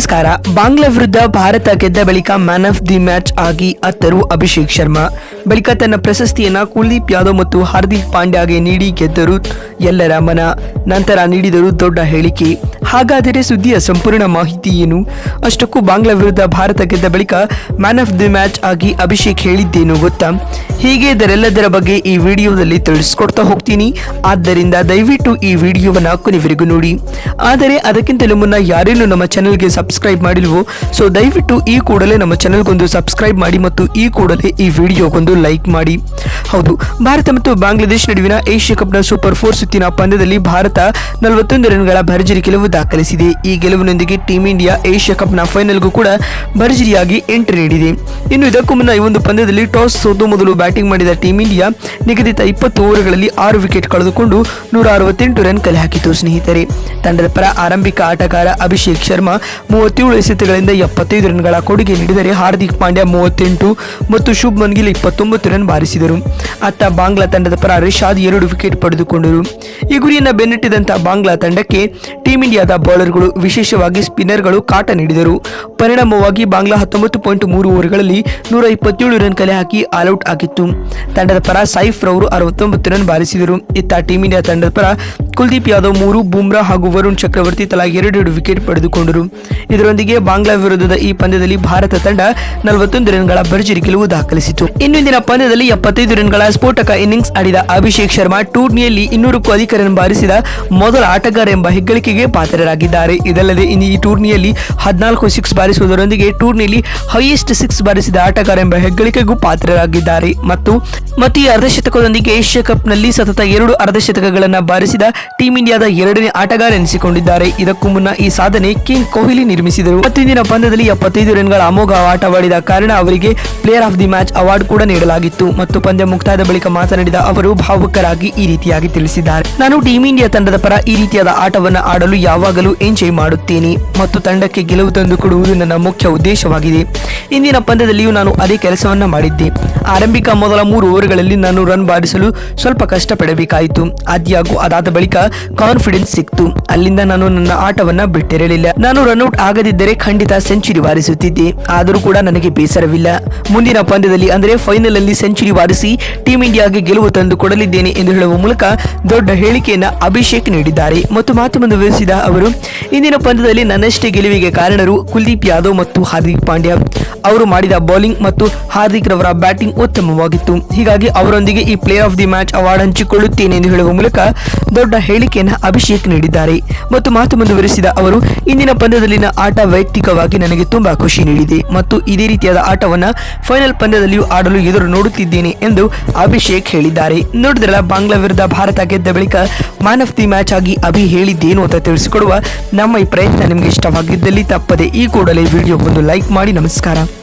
ನಮಸ್ಕಾರ. ಬಾಂಗ್ಲಾ ವಿರುದ್ಧ ಭಾರತ ಗೆದ್ದ ಬಳಿಕ ಮ್ಯಾನ್ ಆಫ್ ದಿ ಮ್ಯಾಚ್ ಆಗಿ ಅತ್ತರು ಅಭಿಷೇಕ್ ಶರ್ಮಾ. ಬಳಿಕ ತನ್ನ ಪ್ರಶಸ್ತಿಯನ್ನ ಕುಲ್ದೀಪ್ ಯಾದವ್ ಮತ್ತು ಹಾರ್ದಿಕ್ ಪಾಂಡ್ಯಾಗೆ ನೀಡಿ ಗೆದ್ದರು ಎಲ್ಲರ ಮನ. ನಂತರ ನೀಡಿದರು ದೊಡ್ಡ ಹೇಳಿಕೆ. ಹಾಗಾದರೆ ಸುದ್ದಿಯ ಸಂಪೂರ್ಣ ಮಾಹಿತಿ ಏನು? ಅಷ್ಟಕ್ಕೂ ಬಾಂಗ್ಲಾ ವಿರುದ್ಧ ಭಾರತ ಗೆದ್ದ ಬಳಿಕ ಮ್ಯಾನ್ ಆಫ್ ದಿ ಮ್ಯಾಚ್ ಆಗಿ ಅಭಿಷೇಕ್ ಹೇಳಿದ್ದೇನು ಗೊತ್ತಾ? ಹೀಗೆ ಇದರೆಲ್ಲದರ ಬಗ್ಗೆ ಈ ವಿಡಿಯೋದಲ್ಲಿ ತಿಳಿಸ್ಕೊಡ್ತಾ ಹೋಗ್ತೀನಿ. ಆದ್ದರಿಂದ ದಯವಿಟ್ಟು ಈ ವಿಡಿಯೋವನ್ನು ಕೊನೆವರೆಗೂ ನೋಡಿ. ಆದರೆ ಅದಕ್ಕಿಂತಲೂ ಮುನ್ನ ಯಾರೇನು ನಮ್ಮ ಚಾನಲ್ಗೆ ಸಬ್ಸ್ಕ್ರೈಬ್ ಮಾಡಿಲ್ವೋ, ಸೊ ದಯವಿಟ್ಟು ಈ ಕೂಡಲೇ ನಮ್ಮ ಚಾನಲ್ಗೊಂದು ಸಬ್ಸ್ಕ್ರೈಬ್ ಮಾಡಿ ಮತ್ತು ಈ ಕೂಡಲೇ ಈ ವಿಡಿಯೋಗೊಂದು ಲೈಕ್ ಮಾಡಿ. ಹೌದು, ಭಾರತ ಮತ್ತು ಬಾಂಗ್ಲಾದೇಶ ನಡುವಿನ ಏಷ್ಯಾ ಕಪ್ನ ಸೂಪರ್ ಫೋರ್ ಸುತ್ತಿನ ಪಂದ್ಯದಲ್ಲಿ ಭಾರತ ನಲವತ್ತೊಂದು ರನ್ಗಳ ಭರ್ಜರಿ ಗೆಲುವು ದಾಖಲಿಸಿದೆ. ಈ ಗೆಲುವಿನೊಂದಿಗೆ ಟೀಂ ಇಂಡಿಯಾ ಏಷ್ಯಾ ಕಪ್ನ ಫೈನಲ್ಗೂ ಕೂಡ ಭರ್ಜರಿಯಾಗಿ ಎಂಟ್ರಿ ನೀಡಿದೆ. ಇನ್ನು ಇದಕ್ಕೂ ಮುನ್ನ ಈ ಒಂದು ಪಂದ್ಯದಲ್ಲಿ ಟಾಸ್ ಸೋತು ಮೊದಲು ಬ್ಯಾಟಿಂಗ್ ಮಾಡಿದ ಟೀಂ ಇಂಡಿಯಾ ನಿಗದಿತ ಇಪ್ಪತ್ತು ಓವರ್ಗಳಲ್ಲಿ ಆರು ವಿಕೆಟ್ ಕಳೆದುಕೊಂಡು ನೂರ ಅರವತ್ತೆಂಟು ರನ್ ಕಲೆ ಹಾಕಿತು ಸ್ನೇಹಿತರೆ. ತಂಡದ ಪರ ಆರಂಭಿಕ ಆಟಗಾರ ಅಭಿಷೇಕ್ ಶರ್ಮಾ ಮೂವತ್ತೇಳು ಎಸೆತಗಳಿಂದ ಎಪ್ಪತ್ತೈದು ರನ್ಗಳ ಕೊಡುಗೆ ನೀಡಿದರೆ ಹಾರ್ದಿಕ್ ಪಾಂಡ್ಯ ಮೂವತ್ತೆಂಟು ಮತ್ತು ಶುಭ್ಮನ್ ಗಿಲ್ ಇಪ್ಪತ್ತೊಂಬತ್ತು ರನ್ ಬಾರಿಸಿದರು. ಅತ್ತ ಬಾಂಗ್ಲಾ ತಂಡದ ಪರ ರಿಷಾದ್ ಎರಡು ವಿಕೆಟ್ ಪಡೆದುಕೊಂಡರು. ಈ ಗುರಿಯನ್ನು ಬೆನ್ನಟ್ಟಿದಂತಹ ಬಾಂಗ್ಲಾ ತಂಡಕ್ಕೆ ಟೀಂ ಇಂಡಿಯಾದ ಬೌಲರ್ಗಳು, ವಿಶೇಷವಾಗಿ ಸ್ಪಿನ್ನರ್ಗಳು ಕಾಟ ನೀಡಿದರು. ಪರಿಣಾಮವಾಗಿ ಬಾಂಗ್ಲಾ ಹತ್ತೊಂಬತ್ತು ಪಾಯಿಂಟ್ ಮೂರು ಓವರ್ಗಳಲ್ಲಿ ನೂರ ಇಪ್ಪತ್ತೇಳು ರನ್ ಕಲೆ ಹಾಕಿ ಆಲ್ಔಟ್ ಆಗಿತ್ತು. ತಂಡದ ಪರ ಸೈಫ್ ರವರು ಅರವತ್ತೊಂಬತ್ತು ರನ್ ಬಾರಿಸಿದರು. ಇತ್ತ ಟೀಮ್ ಇಂಡಿಯಾ ತಂಡದ ಪರ ಕುಲ್ದೀಪ್ ಯಾದವ್ ಮೂರು, ಬುಮ್ರಾ ಹಾಗೂ ವರುಣ್ ಚಕ್ರವರ್ತಿ ತಲಾ ಎರಡೆರಡು ವಿಕೆಟ್ ಪಡೆದುಕೊಂಡರು. ಇದರೊಂದಿಗೆ ಬಾಂಗ್ಲಾ ವಿರುದ್ಧದ ಈ ಪಂದ್ಯದಲ್ಲಿ ಭಾರತ ತಂಡ ನಲವತ್ತೊಂದು ರನ್ಗಳ ಭರ್ಜರಿ ಗೆಲುವು ದಾಖಲಿಸಿತು. ಇನ್ನೊಂದಿನ ಪಂದ್ಯದಲ್ಲಿ ಎಪ್ಪತ್ತೈದು ರನ್ಗಳ ಸ್ಫೋಟಕ ಇನ್ನಿಂಗ್ಸ್ ಆಡಿದ ಅಭಿಷೇಕ್ ಶರ್ಮಾ ಟೂರ್ನಿಯಲ್ಲಿ ಇನ್ನೂರಕ್ಕೂ ಅಧಿಕ ರನ್ ಬಾರಿಸಿದ ಮೊದಲ ಆಟಗಾರ ಎಂಬ ಹೆಗ್ಗಳಿಕೆಗೆ ಪಾತ್ರರಾಗಿದ್ದಾರೆ ಇದಲ್ಲದೆ ಇನ್ನು ಈ ಟೂರ್ನಿಯಲ್ಲಿ ಹದಿನಾಲ್ಕು ಸಿಕ್ಸ್ ಬಾರಿಸುವುದರೊಂದಿಗೆ ಟೂರ್ನಿಯಲ್ಲಿ ಹೈಯೆಸ್ಟ್ ಸಿಕ್ಸ್ ಬಾರಿಸಿದ ಆಟಗಾರ ಎಂಬ ಹೆಗ್ಗಳಿಕೆಗೂ ಪಾತ್ರರಾಗಿದ್ದಾರೆ. ಮತ್ತು ಮತ್ತು ಈ ಅರ್ಧಶತಕದೊಂದಿಗೆ ಏಷ್ಯಾ ಕಪ್ನಲ್ಲಿ ಸತತ ಎರಡು ಅರ್ಧಶತಕಗಳನ್ನು ಬಾರಿಸಿದ ಟೀಂ ಇಂಡಿಯಾದ ಎರಡನೇ ಆಟಗಾರ ಎನಿಸಿಕೊಂಡಿದ್ದಾರೆ. ಇದಕ್ಕೂ ಮುನ್ನ ಈ ಸಾಧನೆ ಕಿಂಗ್ ಕೊಹ್ಲಿ ನಿರ್ಮಿಸಿದರು. ಮತ್ತಿಂದಿನ ಪಂದ್ಯದಲ್ಲಿ ಎಪ್ಪತ್ತೈದು ರನ್ಗಳ ಅಮೋಘ ಆಟವಾಡಿದ ಕಾರಣ ಅವರಿಗೆ player of the match award ಕೂಡ ನೀಡಲಾಗಿತ್ತು. ಮತ್ತು ಪಂದ್ಯ ಮುಕ್ತಾಯದ ಬಳಿಕ ಮಾತನಾಡಿದ ಅವರು, ಭಾವುಕರಾಗಿ ಈ ರೀತಿಯಾಗಿ ತಿಳಿಸಿದ್ದಾರೆ. ನಾನು ಟೀಂ ಇಂಡಿಯಾ ತಂಡದ ಪರ ಈ ರೀತಿಯಾದ ಆಟವನ್ನು ಆಡಲು ಯಾವಾಗಲೂ ಎಂಜಾಯ್ ಮಾಡುತ್ತೇನೆ ಮತ್ತು ತಂಡಕ್ಕೆ ಗೆಲುವು ತಂದುಕೊಡುವುದು ನನ್ನ ಮುಖ್ಯ ಉದ್ದೇಶವಾಗಿದೆ. ಇಂದಿನ ಪಂದ್ಯದಲ್ಲಿಯೂ ನಾನು ಅದೇ ಕೆಲಸವನ್ನ ಮಾಡಿದ್ದೆ. ಆರಂಭಿಕ ಮೊದಲ ಮೂರು ಓವರ್ಗಳಲ್ಲಿ ನಾನು ರನ್ ಬಾರಿಸಲು ಸ್ವಲ್ಪ ಕಷ್ಟಪಡಬೇಕಾಯಿತು. ಆದ್ಯಾಗೂ ಅದಾದ ಬಳಿಕ ಕಾನ್ಫಿಡೆನ್ಸ್ ಸಿಕ್ತು. ಅಲ್ಲಿಂದ ನಾನು ನನ್ನ ಆಟವನ್ನ ಬಿಟ್ಟಿರಲಿಲ್ಲ. ನಾನು ರನ್ಔಟ್ ಆಗದಿದ್ದರೆ ಖಂಡಿತ ಸೆಂಚುರಿ ಬಾರಿಸುತ್ತಿದ್ದೆ ಆದರೂ ಕೂಡ ನನಗೆ ಬೇಸರವಿಲ್ಲ. ಮುಂದಿನ ಪಂದ್ಯದಲ್ಲಿ ಅಂದರೆ ಫೈನಲ್ ಅಲ್ಲಿ ಸೆಂಚುರಿ ಬಾರಿಸಿ ಟೀಂ ಇಂಡಿಯಾಗೆ ಗೆಲುವು ತಂದು ಕೊಡಲಿದ್ದೇನೆ ಎಂದು ಹೇಳುವ ಮೂಲಕ ದೊಡ್ಡ ಹೇಳಿಕೆಯನ್ನ ಅಭಿಷೇಕ್ ನೀಡಿದ್ದಾರೆ. ಮತ್ತು ಮಾತು ಮುಂದುವರಿಸಿದ ಅವರು, ಇಂದಿನ ಪಂದ್ಯದಲ್ಲಿ ನನ್ನಷ್ಟೇ ಗೆಲುವಿಗೆ ಕಾರಣರು ಕುಲ್ದೀಪ್ ಯಾದವ್ ಮತ್ತು ಹಾರ್ದಿಕ್ ಪಾಂಡ್ಯ. ಅವರು ಮಾಡಿದ ಬೌಲಿಂಗ್ ಮತ್ತು ಹಾರ್ದಿಕ್ ರವರ ಬ್ಯಾಟಿಂಗ್ ಉತ್ತಮವಾಗಿತ್ತು. ಹೀಗಾಗಿ ಅವರೊಂದಿಗೆ ಈ play of the match award ಹಂಚಿಕೊಳ್ಳುತ್ತೇನೆ ಎಂದು ಹೇಳುವ ಮೂಲಕ ದೊಡ್ಡ ಹೇಳಿಕೆಯನ್ನು ಅಭಿಷೇಕ್ ನೀಡಿದ್ದಾರೆ. ಮತ್ತು ಮಾತು ಮುಂದುವರಿಸಿದ ಅವರು, ಇಂದಿನ ಪಂದ್ಯದಲ್ಲಿನ ಆಟ ವೈಯಕ್ತಿಕವಾಗಿ ನನಗೆ ತುಂಬಾ ಖುಷಿ ನೀಡಿದೆ ಮತ್ತು ಇದೇ ರೀತಿಯಾದ ಆಟವನ್ನು ಫೈನಲ್ ಪಂದ್ಯದಲ್ಲಿಯೂ ಆಡಲು ಎದುರು ನೋಡುತ್ತಿದ್ದೇನೆ ಎಂದು ಅಭಿಷೇಕ್ ಹೇಳಿದ್ದಾರೆ. ನೋಡಿದ್ರಲ್ಲ, ಬಾಂಗ್ಲಾ ವಿರುದ್ಧ ಭಾರತ ಗೆದ್ದ ಬಳಿಕ ಮ್ಯಾನ್ ಆಫ್ ದಿ ಮ್ಯಾಚ್ ಆಗಿ ಅಭಿ ಹೇಳಿದ್ದೇನು ಅಂತ ತಿಳಿಸಿಕೊಡುವ ನಮ್ಮ ಈ ಪ್ರಯತ್ನ ನಿಮಗೆ ಇಷ್ಟವಾಗಿದ್ದಲ್ಲಿ ತಪ್ಪದೆ ಈ ಕೂಡಲೇ ವಿಡಿಯೋ ಒಂದು ಲೈಕ್ ಮಾಡಿ. ನಮಸ್ಕಾರ.